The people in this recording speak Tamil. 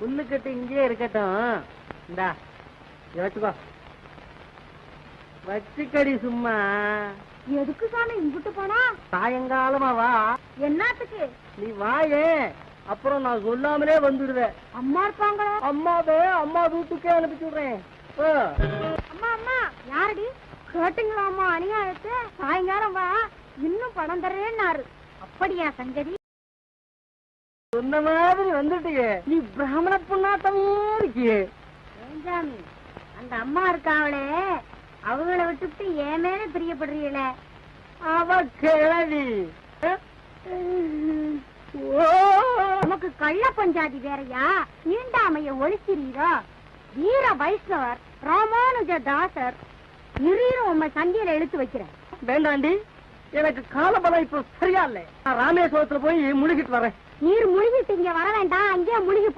புல்லுக்கட்டு இங்கே இருக்கட்டும். இந்தா வச்சுக்கோ. வச்சுக்கடி சும்மா. எதுக்கு சாமி இங்கிட்டு போனா? சாயங்காலமா வா. என்னத்துக்கு? நீ வாயே. அப்புறம் நான் சொல்லாமலே வந்துடுவேன். அம்மா இருப்பாங்களா? அம்மாவே அம்மா வீட்டுக்கே அனுப்பிச்சு விடுறேன். அம்மா அம்மா யாரடி? கேட்டுங்களா அம்மா அநியாயத்தை? சாயங்காலம் வா. இன்னும் பணம் தர்றேன்னாரு அப்படியா சங்கதி சொன்ன மாதிரி வந்துட்டியே. நீ பிராமண பொண்ணாட்டமே இருக்கியே. ஏஞ்சாமி அந்த அம்மா இருக்காவளே. அவங்கள விட்டுட்டு என் மேல பிரியப்படுறீங்களே அவ கிழவி. நமக்கு கள்ள பஞ்சாதி வேறயா? நீண்டாமைய ஒழிச்சிரீரோ வீர வைஷ்ணவர் ராமானுஜ தாசர் இரு உண்மை சந்தியில இழுத்து வைக்கிறேன். வேண்டாண்டி. எனக்கு காலபலம் இப்ப சரியா இல்லை. நான் ராமேஸ்வரத்துல போய் முழுகிட்டு வரேன். நீர் முழுகிட்டு இங்க வர வேண்டாம். அங்கேயே முழுகி போய்